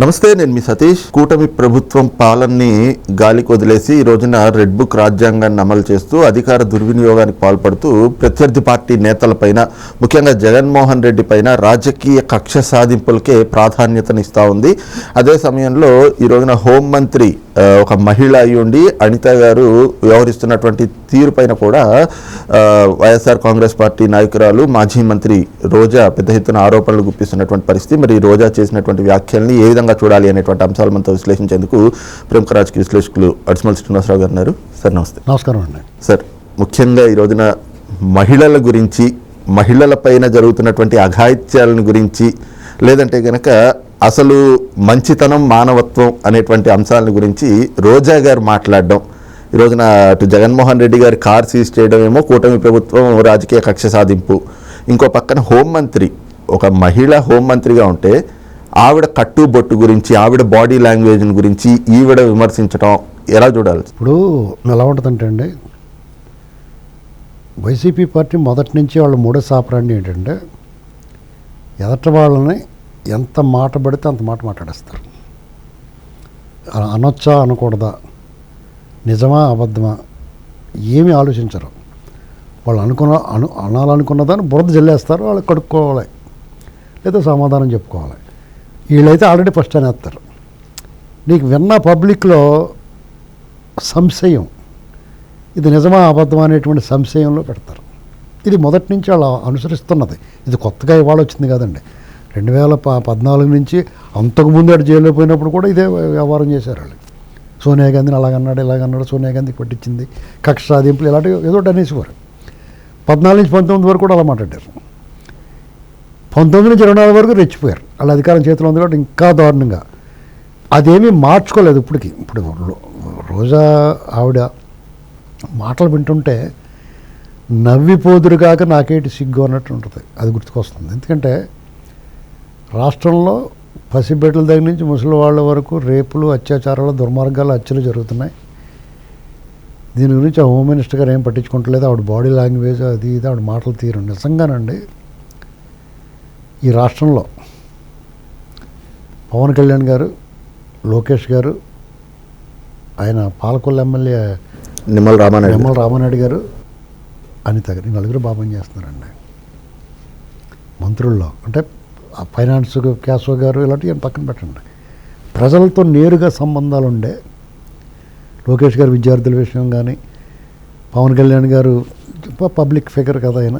నమస్తే నేను మీ సతీష్. కూటమి ప్రభుత్వం పాలనని గాలికి వదిలేసి ఈ రోజున రెడ్ బుక్ రాజ్యాంగాన్ని అమలు చేస్తూ అధికార దుర్వినియోగానికి పాల్పడుతూ ప్రత్యర్థి పార్టీ నేతలపైన ముఖ్యంగా జగన్మోహన్ రెడ్డి పైన రాజకీయ కక్ష సాధింపులకే ప్రాధాన్యతనిస్తూ ఉంది. అదే సమయంలో ఈ రోజున హోంమంత్రి ఒక మహిళ అయి ఉండి అనిత గారు వ్యవహరిస్తున్నటువంటి తీరు పైన కూడా వైఎస్ఆర్ కాంగ్రెస్ పార్టీ నాయకురాలు మాజీ మంత్రి రోజా పెద్ద ఎత్తున ఆరోపణలు గుప్పిస్తున్నటువంటి పరిస్థితి. మరి రోజా చేసినటువంటి వ్యాఖ్యల్ని ఏ విధంగా చూడాలి అనేటువంటి అంశాలు మనతో విశ్లేషించేందుకు ప్రముఖ రాజకీయ విశ్లేషకులు అడిసిమల్ శ్రీనివాసరావు గారు ఉన్నారు. సార్ నమస్తే. నమస్కారం అండి. సార్ ముఖ్యంగా ఈ రోజున మహిళల గురించి మహిళల పైన జరుగుతున్నటువంటి అఘాయిత్యాలను గురించి లేదంటే గనక అసలు మంచితనం మానవత్వం అనేటువంటి అంశాల గురించి రోజా గారు మాట్లాడడం ఈ రోజున అటు జగన్మోహన్ రెడ్డి గారి కార్ సీజ్ చేయడం ఏమో కూటమి ప్రభుత్వం రాజకీయ కక్ష సాధింపు. ఇంకో పక్కన హోంమంత్రి ఒక మహిళ హోంమంత్రిగా ఉంటే ఆవిడ కట్టుబొట్టు గురించి ఆవిడ బాడీ లాంగ్వేజ్ గురించి ఈవిడ విమర్శించడం ఎలా చూడాలి? ఇప్పుడు ఎలా ఉంటుందంటే అండి వైసీపీ పార్టీ మొదటి నుంచి వాళ్ళ మూడో సాపరాన్ని ఏంటంటే ఎదట వాళ్ళని ఎంత మాట పడితే అంత మాట మాట్లాడేస్తారు. అనొచ్చా అనకూడదా? నిజమా అబద్ధమా? ఏమీ ఆలోచించరు. వాళ్ళు అనుకున్న అను అనాలనుకున్న దాన్ని బురద జల్లేస్తారు వాళ్ళు కడుక్కోవాలి. లేదా సమాధానం చెప్పుకోవాలి. వీళ్ళైతే ఆల్రెడీ ఫస్ట్ అనేస్తారు నీకు విన్న పబ్లిక్లో సంశయం. ఇది నిజమా అబద్ధమా అనేటువంటి సంశయంలో పెడతారు. ఇది మొదటి నుంచి వాళ్ళు అనుసరిస్తున్నది. ఇది కొత్తగా ఇవాళ వచ్చింది కదండి. రెండు వేల ప పద్నాలుగు నుంచి అంతకుముందు అటు జైల్లో పోయినప్పుడు కూడా ఇదే వ్యవహారం చేశారు వాళ్ళు. సోనియా గాంధీని అలాగన్నాడు ఇలాగన్నాడు సోనియా గాంధీకి పట్టించింది. కక్ష సాధింపులు ఇలాంటివి ఏదో ఒకటి అనేసేవారు పద్నాలుగు నుంచి పంతొమ్మిది వరకు కూడా అలా మాట్లాడారు. పంతొమ్మిది నుంచి ఇరవై నాలుగు వరకు రెచ్చిపోయారు. వాళ్ళ అధికారం చేతిలో ఉంది కాబట్టి ఇంకా దారుణంగా. అదేమీ మార్చుకోలేదు ఇప్పటికి. ఇప్పుడు రోజా ఆవిడ మాటలు వింటుంటే నవ్విపోదురు కాక నాకేటి సిగ్గు అన్నట్టు ఉంటుంది. అది గుర్తుకొస్తుంది. ఎందుకంటే రాష్ట్రంలో పసిబిడ్డల దగ్గర నుంచి ముసలి వాళ్ళ వరకు రేపులు అత్యాచారాలు దుర్మార్గాలు హత్యలు జరుగుతున్నాయి. దీని గురించి ఆ హోమ్ మినిస్టర్ గారు ఏం పట్టించుకుంటలేదు. ఆవిడ బాడీ లాంగ్వేజ్ అది ఇది ఆవిడ మాటలు తీరు. నిజంగానండి ఈ రాష్ట్రంలో పవన్ కళ్యాణ్ గారు లోకేష్ గారు ఆయన పాలకొల్లు ఎమ్మెల్యే నిమ్మల రామానాయుడు నిమ్మల రామానాయుడు గారు అనిత గారు నలుగురు బాగా పనిచేస్తున్నారండి. మంత్రుల్లో అంటే ఆ ఫైనాన్స్ క్యాసో గారు ఇలాంటివి పక్కన పెట్టండి. ప్రజలతో నేరుగా సంబంధాలు ఉండే లోకేష్ గారు విద్యార్థుల విషయం కానీ పవన్ కళ్యాణ్ గారు పబ్లిక్ ఫిగర్ కదా ఆయన.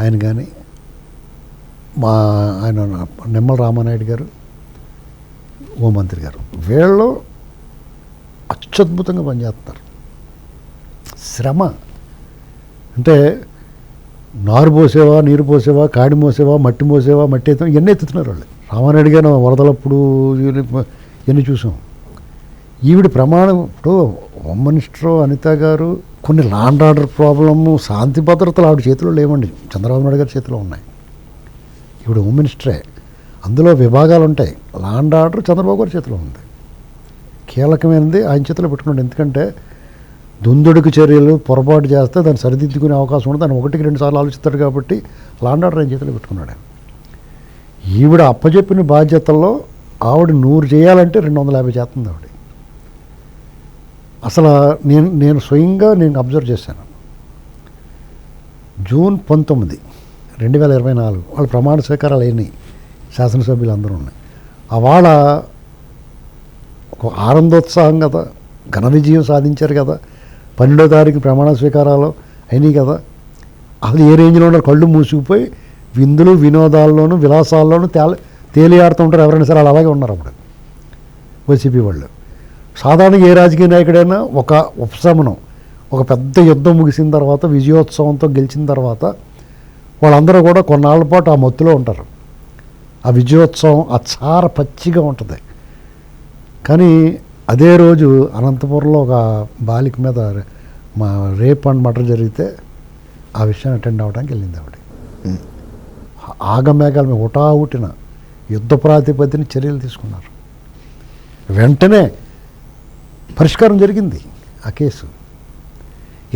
ఆయన కానీ మా ఆయన నిమ్మల రామానాయుడు గారు హోంమంత్రి గారు. వీళ్ళు అత్యద్భుతంగా పనిచేస్తున్నారు. శ్రమ. అంటే నారు పోసేవా నీరు పోసేవా కాడి మోసేవా మట్టి మోసేవా మట్టి అయితే ఇవన్నీ ఎత్తుతున్నారు వాళ్ళు? రామానాయుడు గారు వరదలప్పుడు ఇవన్నీ- ఇవన్నీ చూసాం? ఈవిడ ప్రమాణం ఇప్పుడు హోమ్ మినిస్టర్ అనిత గారు కొన్ని లాండ్ ఆర్డర్ ప్రాబ్లము శాంతి భద్రతలు ఆవిడ చేతిలో లేవండి. చంద్రబాబు నాయుడు గారి చేతిలో ఉన్నాయి. ఇప్పుడు హోమ్ మినిస్టరే. అందులో విభాగాలు ఉంటాయి లాండ్ ఆర్డర్ చంద్రబాబు గారి చేతిలో ఉంది. కీలకమైనది ఆయన చేతిలో పెట్టుకున్నాడు. ఎందుకంటే దుందుడుకు చర్యలు పొరపాటు చేస్తే దాన్ని సరిదిద్దుకునే అవకాశం ఉంది దాన్ని ఒకటికి రెండు సార్లు ఆలోచిస్తాడు కాబట్టి లాండ్ ఆర్డర్ ఆయన చేతిలో పెట్టుకున్నాడు ఈవిడ అప్పచెప్పిన బాధ్యతల్లో ఆవిడ నూరు చేయాలంటే రెండు వందల యాభై చేస్తుంది ఆవిడ. అసలు నేను నేను స్వయంగా నేను అబ్జర్వ్ చేశాను. జూన్ పంతొమ్మిది రెండు వేల ఇరవై నాలుగు వాళ్ళ ప్రమాణ స్వీకారాలు అయినాయి శాసనసభ్యులు అందరూ ఉన్నాయి. అవాళ ఒక ఆనందోత్సాహం కదా ఘన విజయం సాధించారు కదా పన్నెండో తారీఖు ప్రమాణ స్వీకారాలు అయినాయి కదా. అసలు ఏ రేంజ్లో ఉన్నారు? కళ్ళు మూసుకుపోయి విందులు వినోదాల్లోనూ విలాసాల్లోనూ తేల తేలియాడుతూ ఉంటారు ఎవరైనా సరే అలాగే ఉన్నారు అప్పుడు వైసీపీ వాళ్ళు. సాధారణంగా ఏ రాజకీయ నాయకుడైనా ఒక ఉపశమనం ఒక పెద్ద యుద్ధం ముగిసిన తర్వాత విజయోత్సవంతో గెలిచిన తర్వాత వాళ్ళందరూ కూడా కొన్నాళ్ళ పాటు ఆ మత్తులో ఉంటారు. ఆ విజయోత్సవం ఆ చార పచ్చిగా ఉంటుంది. కానీ అదే రోజు అనంతపురంలో ఒక బాలిక మీద మా రేప్ అండ్ మర్డర్ జరిగితే ఆ విషయాన్ని అటెండ్ అవ్వడానికి వెళ్ళింది ఆవిడ. ఆగమేఘాల మీద హుటాహుటిన యుద్ధ ప్రాతిపదికన చర్యలు తీసుకున్నారు. వెంటనే పరిష్కారం జరిగింది ఆ కేసు.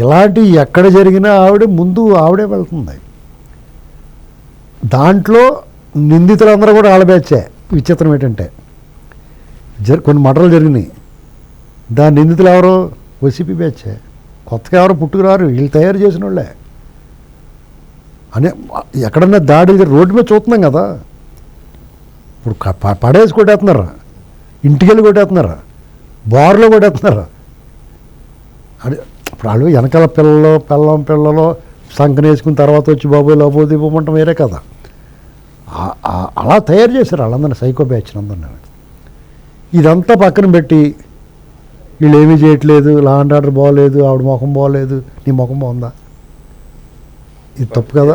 ఇలాంటి ఎక్కడ జరిగినా ఆవిడ ముందు ఆవిడే వెళ్తుంది. దాంట్లో నిందితులందరూ కూడా ఆడబేచ్చే విచిత్రం ఏంటంటే జరి కొన్ని మటలు జరిగినాయి. దాని నిందితులు ఎవరు? వైసీపీ బ్యాచే. కొత్తగా ఎవరు పుట్టుకురారు? వీళ్ళు తయారు చేసిన వాళ్ళే అనే ఎక్కడన్నా దాడి రోడ్డు మీద చూస్తున్నాం కదా. ఇప్పుడు పడేసి కొట్టేస్తున్నారా? ఇంటికెళ్ళి కొట్టేస్తున్నారా? బార్లో కొట్టేస్తున్నారా? అదే ఇప్పుడు వాళ్ళు వెనకాల పిల్లలు పిల్లం పిల్లలు సంకన వేసుకున్న తర్వాత వచ్చి బాబోయ్ లోబోది ఇవ్వమంటాం వేరే కదా అలా తయారు చేశారు వాళ్ళందరినీ సైకో బ్యాచ్ అందరినీ. ఇదంతా పక్కన పెట్టి వీళ్ళు ఏమీ చేయట్లేదు లా అండ్ ఆర్డర్ బాగోలేదు ఆవిడ ముఖం బాగోలేదు నీ ముఖం బాగుందా? ఇది తప్పు కదా?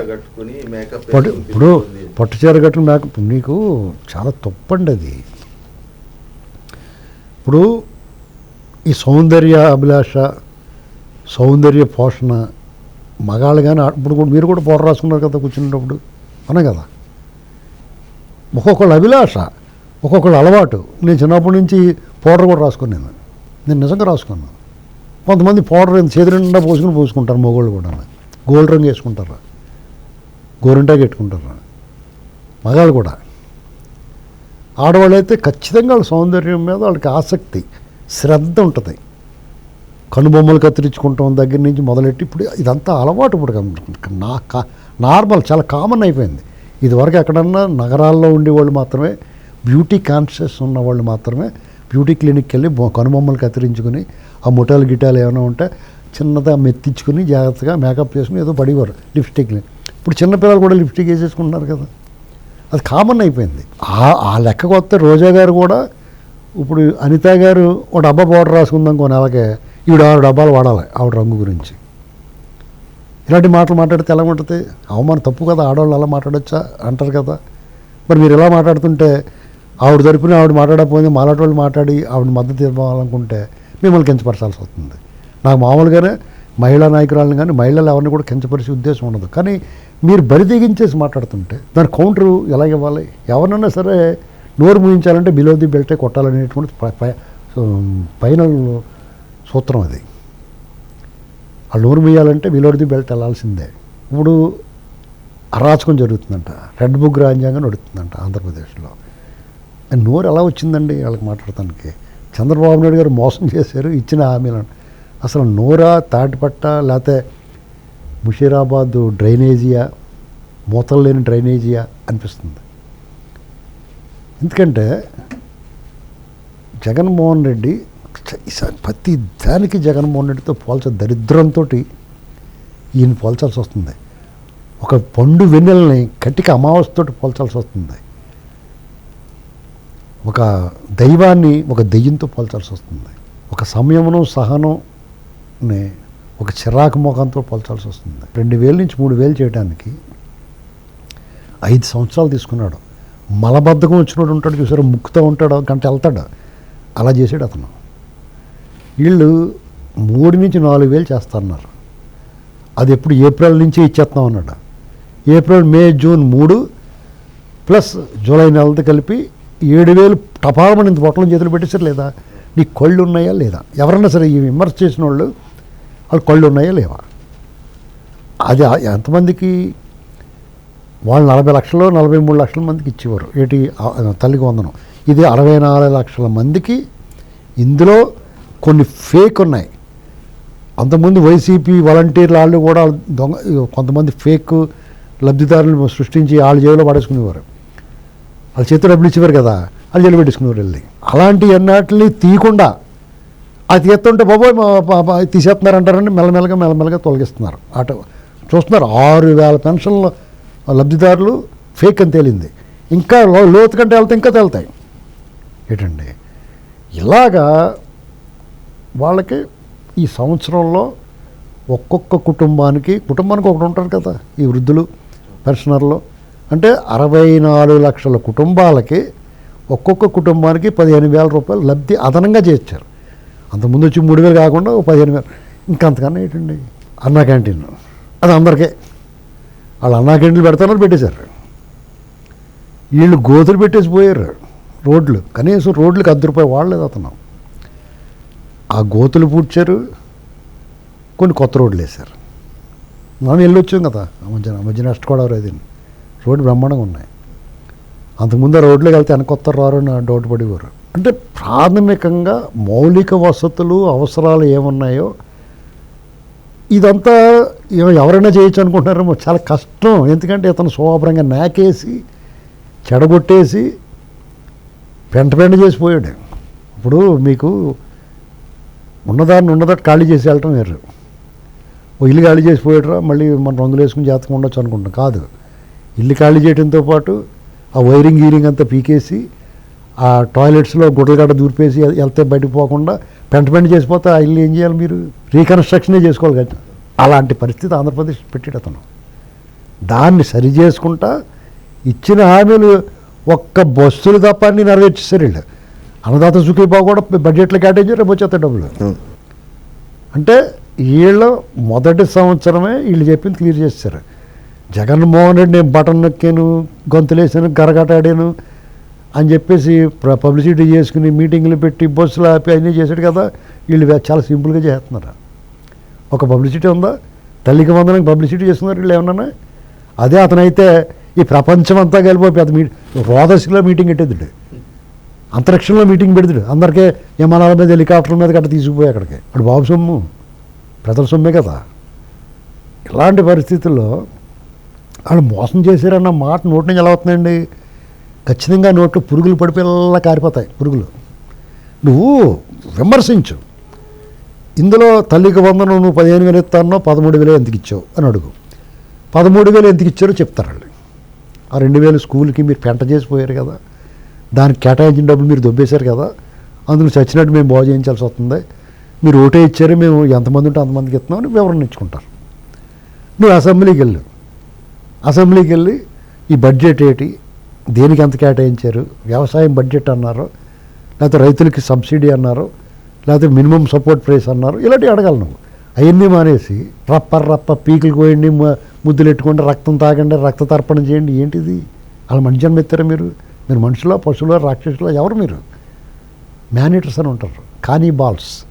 పట్టు ఇప్పుడు పట్టు చీర కట్టిన మేకప్ నీకు చాలా తప్పండి అది. ఇప్పుడు ఈ సౌందర్య అభిలాష సౌందర్య పోషణ మగాళ్ళు కానీ ఇప్పుడు కూడా మీరు కూడా పౌడర్ రాసుకున్నారు కదా కూర్చునేటప్పుడు. అనే కదా? ఒక్కొక్కళ్ళ అభిలాష ఒక్కొక్కళ్ళ అలవాటు. నేను చిన్నప్పటి నుంచి పౌడర్ కూడా రాసుకున్నాను నేను నిజంగా రాసుకున్నాను. కొంతమంది పౌడర్ చేతి నిండా పోసుకుని పోసుకుంటారు మగోళ్ళు కూడా గోల్డ్ రంగు వేసుకుంటారు? గోరింటాకి పెట్టుకుంటారు? మగాళ్ళు కూడా. ఆడవాళ్ళు అయితే ఖచ్చితంగా వాళ్ళ సౌందర్యం మీద వాళ్ళకి ఆసక్తి శ్రద్ధ ఉంటుంది. కనుబొమ్మలు కత్తిరించుకుంటాం దగ్గర నుంచి మొదలెట్టి ఇప్పుడు ఇదంతా అలవాటు ఇప్పుడు నా కా- నార్మల్ చాలా కామన్ అయిపోయింది. ఇదివరకు ఎక్కడన్నా నగరాల్లో ఉండేవాళ్ళు మాత్రమే బ్యూటీ కాన్షియస్ ఉన్న వాళ్ళు మాత్రమే బ్యూటీ క్లినిక్కి వెళ్ళి కనుబొమ్మలు కత్తిరించుకుని ఆ ముఠాలు గిటాలు ఏమైనా ఉంటే చిన్నగా మెత్తించుకుని జాగ్రత్తగా మేకప్ చేసుకుని ఏదో పడేవారు లిప్స్టిక్ని. ఇప్పుడు చిన్నపిల్లలు కూడా లిప్స్టిక్ వేసేసుకుంటున్నారు కదా. అది కామన్ అయిపోయింది. ఆ ఆ లెక్కకు వస్తే రోజా గారు కూడా ఇప్పుడు అనిత గారు ఒక డబ్బా పౌడర్ రాసుకుందాం కొన్ని అలాగే ఈవిడ ఆరు డబ్బాలు వాడాలి ఆవిడ రంగు గురించి. ఇలాంటి మాటలు మాట్లాడితే ఎలా ఉంటుంది? అవమానం తప్పు కదా ఆడవాళ్ళు అలా మాట్లాడొచ్చా? అంటారు కదా. మరి మీరు ఇలా మాట్లాడుతుంటే ఆవిడ తరపున ఆవిడ మాట్లాడకపోతే మాలాంటి వాళ్ళు మాట్లాడి ఆవిడ మద్దతు ఇవ్వాలనుకుంటే మిమ్మల్ని కించపరచాల్సి వస్తుంది. నాకు మామూలుగానే మహిళా నాయకురాలను కానీ మహిళలు ఎవరిని కూడా కించపరిచే ఉద్దేశం ఉండదు. కానీ మీరు బరి తెగించేసి మాట్లాడుతుంటే దాని కౌంటరు ఎలా ఇవ్వాలి? ఎవరినైనా సరే నోరు ముగించాలంటే బిలో ది బెల్టే కొట్టాలనేటువంటి ప- ఫైనల్ సూత్రం అది. ఆ ఊరు ముయ్యాలంటే బిలో బెల్ట్ వెళ్ళాల్సిందే ఇప్పుడు అరాచకం జరుగుతుందంట. రెడ్ బుక్ రాజ్యాంగం నడుస్తుందంట ఆంధ్రప్రదేశ్లో. నోరు ఎలా వచ్చిందండి వాళ్ళకి మాట్లాడటానికి? చంద్రబాబు నాయుడు గారు మోసం చేశారు ఇచ్చిన హామీలను. అసలు నోరా తాటిపట్ట లేకపోతే ముషీరాబాద్ డ్రైనేజియా? మూతలు లేని డ్రైనేజియా అనిపిస్తుంది. ఎందుకంటే జగన్మోహన్ రెడ్డి ఈసారి ప్రతి దానికి జగన్మోహన్ రెడ్డితో పోల్చ దరిద్రంతో ఈయన పోల్చాల్సి వస్తుంది. ఒక పండు వెన్నెలని కట్టిక అమావాస్యతోటి పోల్చాల్సి వస్తుంది. ఒక దైవాన్ని ఒక దెయ్యంతో పోల్చాల్సి వస్తుంది. ఒక సంయమనం సహనంని ఒక చిరాకు ముఖంతో పోల్చాల్సి వస్తుంది. రెండు వేల నుంచి మూడు వేలు చేయడానికి ఐదు సంవత్సరాలు తీసుకున్నాడు. మలబద్ధకం వచ్చినోడు ఉంటాడు చూసారు? ముక్కుతూ ఉంటాడు గంట వెళ్తాడు. అలా చేసాడు అతను. వీళ్ళు మూడు నుంచి నాలుగు వేలు చేస్తున్నారు. అది ఎప్పుడు ఏప్రిల్ నుంచి ఇచ్చేస్తాం అన్నాడు. ఏప్రిల్ మే జూన్ మూడు ప్లస్ జూలై నెలతో కలిపి ఏడు వేలు టపాలమని ఇంత బొట్టలను చేతులు పెట్టేసారు లేదా? నీ కళ్ళు ఉన్నాయా లేదా? ఎవరన్నా సరే ఈ విమర్శ చేసిన వాళ్ళు వాళ్ళు కళ్ళు ఉన్నాయా లేవా? అది ఎంతమందికి? వాళ్ళు నలభై లక్షలు నలభై మూడు లక్షల మందికి ఇచ్చేవారు. ఏటి? తల్లికి వందనం. ఇది అరవై నాలుగు లక్షల మందికి ఇందులో కొన్ని ఫేక్ ఉన్నాయి. అంతకుముందు వైసీపీ వాలంటీర్లు వాళ్ళు కూడా దొంగ కొంతమంది ఫేక్ లబ్ధిదారులను సృష్టించి వాళ్ళ జేబులో పడేసుకునేవారు. వాళ్ళ చేతిలో డబ్బులు ఇచ్చేవారు కదా వాళ్ళు జైలు పెట్టేసుకునేవారు వెళ్ళి అలాంటి అన్నిటిని తీయకుండా అది తీస్తుంటే బాబోయ్ తీసేస్తున్నారు అంటారని మెల్లమెల్లగా మెల్లమెల్లగా తొలగిస్తున్నారు. అటు చూస్తున్నారు ఆరు వేల పెన్షన్ల లబ్ధిదారులు ఫేక్ అని తేలింది. ఇంకా లోతు కంటే వెళ్తే ఇంకా తేలుతాయి. ఏంటండి? ఇలాగా వాళ్ళకి ఈ సంవత్సరంలో ఒక్కొక్క కుటుంబానికి కుటుంబానికి ఒకటి ఉంటారు కదా ఈ వృద్ధులు పెన్షనర్లు. అంటే అరవై నాలుగు లక్షల కుటుంబాలకి ఒక్కొక్క కుటుంబానికి పదిహేను వేల రూపాయలు లబ్ధి అదనంగా చేర్చారు. అంతకుముందు వచ్చి మూడు వేలు కాకుండా పదిహేను వేలు. ఇంకంతకన్నా ఏంటండి? అన్నా క్యాంటీన్. అది అందరికీ. వాళ్ళు అన్నా క్యాంటీన్లు పెడతారని పెట్టేశారు. వీళ్ళు గోతులు పెట్టేసి పోయారు రోడ్లు. కనీసం రోడ్లకు అర్ధ రూపాయలు వాడలేదు అతను. ఆ గోతులు పూడ్చారు కొన్ని కొత్త రోడ్లు వేశారు. మనం వెళ్ళొచ్చాం కదా ఆ మధ్యన ఆ మధ్యన అష్ట అది రోడ్డు బ్రహ్మాండంగా ఉన్నాయి. అంతకుముందు ఆ రోడ్లోకి వెళ్తే వెనకొత్త రారు అని డౌట్ పడేవారు. అంటే ప్రాథమికంగా మౌలిక వసతులు అవసరాలు ఏమున్నాయో ఇదంతా ఎవరైనా చేయొచ్చు అనుకుంటున్నారేమో చాలా కష్టం. ఎందుకంటే ఇతను శుభ్రంగా నాకేసి చెడగొట్టేసి పెంట పెంట చేసిపోయాడు ఇప్పుడు మీకు ఉన్నదాన్ని ఉన్నదట్టు ఖాళీ చేసి వెళ్ళటం వేరు. ఓ ఇల్లు ఖాళీ చేసి చేసిపోయాడురా మళ్ళీ మనం రంగులు వేసుకుని జాతకం ఉండొచ్చు అనుకుంటాం కాదు. ఇల్లు ఖాళీ చేయడంతో పాటు ఆ వైరింగ్ గీరింగ్ అంతా పీకేసి ఆ టాయిలెట్స్లో గుడ్డలగడ్డ దూరిపేసి వెళ్తే బయటకు పోకుండా పెంట పెంట చేసిపోతే ఆ ఇల్లు ఏం చేయాలి మీరు? రీకన్స్ట్రక్షనే చేసుకోవాలి కదా. అలాంటి పరిస్థితి ఆంధ్రప్రదేశ్ పెట్టాడు అతను. దాన్ని సరి చేసుకుంటా ఇచ్చిన హామీలు ఒక్క బస్సులు తప్ప అన్ని నెరవేర్చేసారు వీళ్ళు. అన్నదాత సుఖీబాబు కూడా బడ్జెట్లో కేటాయించారు రేపు వచ్చేస్తాయి డబ్బులు. అంటే వీళ్ళు మొదటి సంవత్సరమే వీళ్ళు చెప్పింది క్లియర్ చేస్తారు. జగన్మోహన్ రెడ్డి నేను బటన్ నొక్కాను గొంతులేసాను గరగటాడాను అని చెప్పేసి పబ్లిసిటీ చేసుకుని మీటింగ్లు పెట్టి బస్సులు ఆపి అన్నీ చేశాడు కదా వీళ్ళు చాలా సింపుల్గా చేస్తున్నారు. ఒక పబ్లిసిటీ ఉందా? తల్లికి వందనకి పబ్లిసిటీ చేస్తున్నారు వీళ్ళు ఏమన్నా అదే అతనైతే ఈ ప్రపంచం అంతా కలిపి పెద్ద మీ రోదశిలో మీటింగ్ పెట్టేది అంతరిక్షంలో మీటింగ్ పెడతాడు. అందరికీ విమానాల మీద హెలికాప్టర్ల మీద గట్ట తీసుకుపోయి అక్కడికి. అప్పుడు బాబు సొమ్ము ప్రజల సొమ్మే కదా. ఇలాంటి పరిస్థితుల్లో వాళ్ళు మోసం చేశారన్న మాట నోటి నుంచి ఎలా అవుతుందండి ఖచ్చితంగా నోట్లో పురుగులు పడిపోయేలా కారిపోతాయి పురుగులు. నువ్వు విమర్శించు. ఇందులో తల్లికి వందనం నువ్వు పదిహేను వేలు ఇస్తానో పదమూడు వేలు ఎందుకు ఇచ్చావు అని అడుగు. పదమూడు వేలు ఎందుకు ఇచ్చారో చెప్తారు వాళ్ళు. ఆ రెండు వేలు స్కూల్కి మీరు పెంట చేసిపోయారు కదా. దానికి కేటాయించిన డబ్బులు మీరు దొబ్బేశారు కదా అందులో చచ్చినట్టు మేము బాగు చేయించాల్సి వస్తుంది. మీరు ఓటే ఇచ్చారు మేము ఎంతమంది ఉంటే అంతమందికి ఇస్తున్నామని వివరణ ఇచ్చుకుంటారు. నువ్వు అసెంబ్లీకి వెళ్ళు. అసెంబ్లీకి వెళ్ళి ఈ బడ్జెట్ ఏంటి దేనికి ఎంత కేటాయించారు వ్యవసాయం బడ్జెట్ అన్నారు లేకపోతే రైతులకి సబ్సిడీ అన్నారు లేకపోతే మినిమం సపోర్ట్ ప్రైస్ అన్నారు ఇలాంటివి అడగాలి నువ్వు. అవన్నీ మానేసి రప్ప రప్ప పీకులు కోయండి మ- ముద్దులు ఎట్టుకోండి రక్తం తాగండి రక్త తర్పణ చేయండి ఏంటిది? అలా జన్మ ఎత్తారా మీరు? మీరు మనుషులో పశువులో రాక్షసులో ఎవరు మీరు? మేనేటర్స్ అని ఉంటారు. కానీ బాల్స్.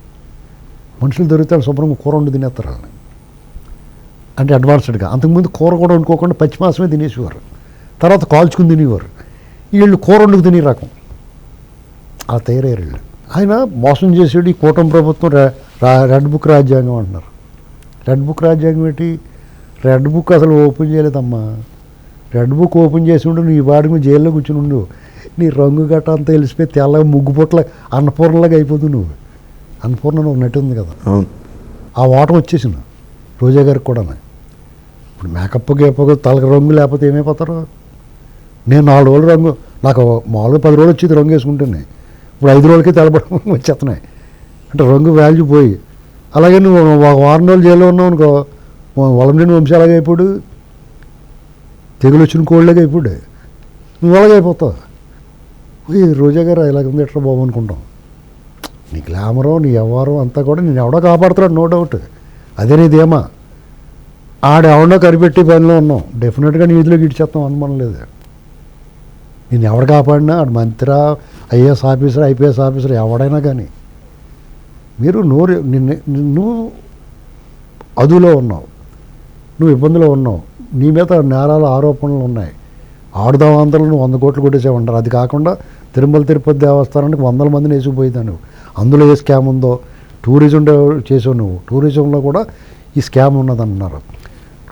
మనుషులు దొరికితే శుభ్రంగా కూర వండి తినేస్తారు వాళ్ళని. అంటే అడ్వాన్స్డ్గా. అంతకుముందు కూర కూడా వండుకోకుండా పచ్చి మాసమే తినేసేవారు. తర్వాత కాల్చుకుని తినేవారు. వీళ్ళు కూర వండుకు తినే రకం. అలా తయారయ్యారు వీళ్ళు. ఆయన మోసం చేసాడు ఈ కూటమి ప్రభుత్వం రెడ్ బుక్ రాజ్యాంగం అంటున్నారు. రెడ్ బుక్ రాజ్యాంగం ఏంటి? రెడ్ బుక్ అసలు ఓపెన్ చేయలేదమ్మా. రెడ్ బుక్ ఓపెన్ చేసి ఉండు నీ వాడికి నువ్వు జైల్లో కూర్చుని ఉండు. నీ రంగు గట్ట అంతా తెలిసిపోయి తెల్లగా ముగ్గు పుట్ల అన్నపూర్ణలాగా అయిపోతుంది నువ్వు. అన్నపూర్ణ అని ఒక నటి ఉంది కదా. ఆ వాటం వచ్చేసింది. రోజా గారికి కూడా ఇప్పుడు మేకప్ గేపక్ తలకి రంగు లేకపోతే ఏమైపోతారు? నేను నాలుగు రోజులు రంగు నాకు మామూలుగా పది రోజులు వచ్చేది రంగు వేసుకుంటాను ఇప్పుడు ఐదు రోజులకి తెలబడం వచ్చేస్తున్నాయి. అంటే రంగు వాల్యూ పోయి. అలాగే నువ్వు ఒక వారం రోజులు జైల్లో ఉన్నావు అనుకో వలండిని వంశీ అలాగే అయిపోడు. తెగులు వచ్చిన కోళ్ళగా అయిపోడు నువ్వు అలాగే అయిపోతావు? ఈ రోజా గారు ఇలాగ ఉంది ఎట్లా బాబు అనుకుంటాం. నీ గ్లామరు నీ వ్యవహారం అంతా కూడా నేను ఎవడో కాపాడుతున్నాడు నో డౌట్. అదే నీదేమా ఆడెవడో ఆడ పనిలో ఉన్నాం. డెఫినెట్గా నీధిలో గిడిచేస్తాం అనుమానం లేదు. నేను ఎవడు కాపాడినా ఆడు మంత్రి ఐఏఎస్ ఆఫీసర్ ఐపీఎస్ ఆఫీసర్ ఎవడైనా కానీ. మీరు నోరు నిన్ను నువ్వు అదులో ఉన్నావు. నువ్వు ఇబ్బందిలో ఉన్నావు. నీ మీద నేరాల ఆరోపణలు ఉన్నాయి. ఆడుదాం అందరూ నువ్వు వంద కోట్లు కొట్టేసేవంటారు. అది కాకుండా తిరుమల తిరుపతి దేవస్థానానికి వందల మందిని వేసుకుపోయిందా నువ్వు. అందులో ఏ స్కామ్ ఉందో టూరిజం చేసావు నువ్వు. టూరిజంలో కూడా ఈ స్కామ్ ఉన్నదన్నారు.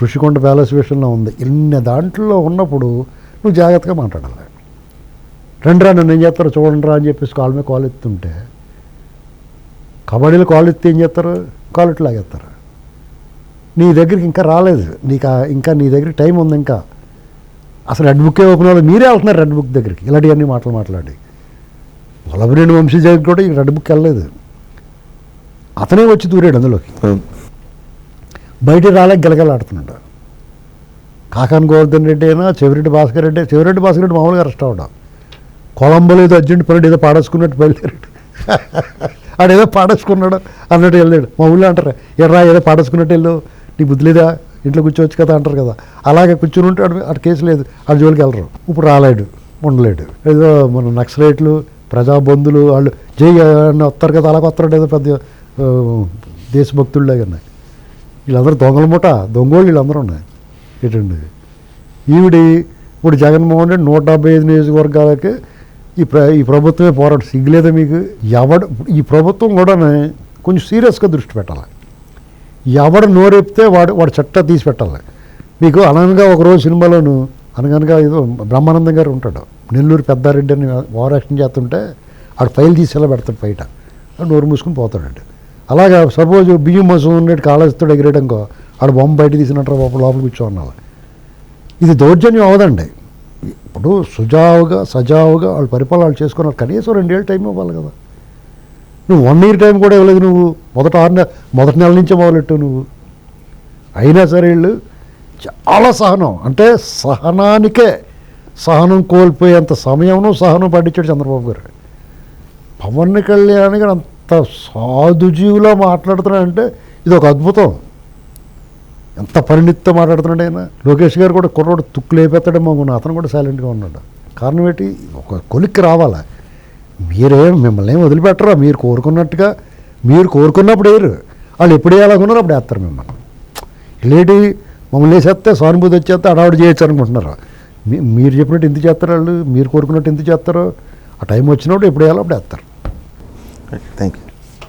ఋషికొండ ప్యాలెస్ విషయంలో ఉంది. ఇన్ని దాంట్లో ఉన్నప్పుడు నువ్వు జాగ్రత్తగా మాట్లాడాలి. రండిరా నన్ను ఏం చేస్తారు? చూడండి రా అని చెప్పేసి కాళ్ళ మీద కాలు ఎత్తుంటే కబడ్డీలో కాలు ఎత్తి ఏం చేస్తారు? కాలు ఇట్లా నీ దగ్గరికి ఇంకా రాలేదు. నీకు ఇంకా నీ దగ్గరికి టైం ఉంది ఇంకా. అసలు రెడ్ బుక్కే ఓపెన్ అవ్వలేదు. మీరే వెళ్తున్నారు రెడ్ బుక్ దగ్గరికి. ఇలాంటివన్నీ మాటలు మాట్లాడి. వలభరేణి వంశీ దగ్గరికి కూడా ఈ రెడ్ బుక్ వెళ్ళలేదు. అతనే వచ్చి దూరాడు అందులోకి. బయట రాలేక గిలగలాడుతున్నాడు కాకాని గోవర్ధన్ రెడ్డి అయినా చెవిరెడ్డి భాస్కర్ రెడ్డి చెవిరెడ్డి భాస్కర్ రెడ్డి మామూలుగా అరెస్ట్ అవడం కొలంబోలో ఏదో అర్జెంట్ పని ఏదో పాడేసుకున్నట్టు బయలుదేరాడు. ఆడేదో పాడేసుకున్నాడు అన్నట్టు వెళ్ళాడు. మా ఊళ్ళో అంటారు ఎర్రా ఏదో పాడేసుకున్నట్టు వెళ్ళు నీకు బుద్ధి లేదా? ఇంట్లో కూర్చోవచ్చు కదా అంటారు కదా. అలాగే కూర్చుని ఉంటే అటు అటు కేసు లేదు. అటు జోలికి వెళ్ళరు. ఇప్పుడు రాలేడు ఉండలేడు. ఏదో మన నక్సలైట్లు ప్రజాబంధులు వాళ్ళు జై అని వస్తారు కదా అలాగ వస్తారు ఏదో పెద్ద దేశభక్తుల్లో కన్నా వీళ్ళందరూ దొంగల మూట దొంగోళ్ళు వీళ్ళందరూ ఉన్నాయి. ఏంటండి? ఈవిడి ఇప్పుడు జగన్మోహన్ రెడ్డి నూట డెబ్బై ఐదు నియోజకవర్గాలకి ఈ ప్ర ఈ ప్రభుత్వమే పోరాటం. సిగ్గులేదా మీకు? ఎవడు ఈ ప్రభుత్వం కూడా కొంచెం సీరియస్గా దృష్టి పెట్టాలి. ఎవడు నోరెప్తే వాడు వాడు చట్ట తీసి పెట్టాలి. మీకు అనగనగా ఒకరోజు సినిమాలోను అనగనగా ఏదో బ్రహ్మానందం గారు ఉంటాడు. నెల్లూరు పెద్దారెడ్డి అని ఓవర్ యాక్షన్ చేస్తుంటే ఆడు ఫైల్ తీసి ఇలా పెడతాడు బయట. నోరు మూసుకుని పోతాడు అలాగా సపోజ్ బియ్యం మసం ఉన్నట్టు కాలేస్తాడు ఎగిరేయడంకో ఆడు బొమ్మ బయట తీసినట్టు లోపల లోపల కూర్చోన్నాడు ఇది దౌర్జన్యం అవదండి. ఇప్పుడు సుజావుగా సజావుగా వాళ్ళు పరిపాలన వాళ్ళు చేసుకున్నారు. కనీసం రెండేళ్ళు టైం ఇవ్వాలి కదా. నువ్వు వన్ ఇయర్ టైం కూడా ఇవ్వలేదు నువ్వు. మొదట ఆరు నెల మొదటి నెల నుంచే మొదలెట్టు నువ్వు. అయినా సరే వీళ్ళు చాలా సహనం. అంటే సహనానికే సహనం కోల్పోయేంత సమయంలో సహనం పట్టించాడు చంద్రబాబు గారు. పవన్ కళ్యాణ్ గారు అంత సాధుజీవిలో మాట్లాడుతున్నాడంటే ఇది ఒక అద్భుతం. ఎంత పరిణితితో మాట్లాడుతున్నాడు ఆయన. లోకేష్ గారు కూడా కుర్రోడు తుక్కు లేపేస్తాడేమో అతను కూడా సైలెంట్గా ఉన్నాడు. కారణం ఏంటి? ఒక కొలిక్కి రావాలా? మీరే మిమ్మల్ని వదిలిపెట్టరా మీరు కోరుకున్నట్టుగా మీరు కోరుకున్నప్పుడు వేరు వాళ్ళు ఎప్పుడు వేయాలనుకున్నారు అప్పుడు వేస్తారు మిమ్మల్ని. లేటి మమ్మల్ని వేసేస్తే సానుభూతి వచ్చేస్తే అడావిడి చేయొచ్చు అనుకుంటున్నారు? మీ- మీరు చెప్పినట్టు ఎందుకు చేస్తారు వాళ్ళు? మీరు కోరుకున్నట్టు ఎందుకు చేస్తారు? ఆ టైం వచ్చినప్పుడు ఎప్పుడు వేయాలో అప్పుడు వేస్తారు. Thank you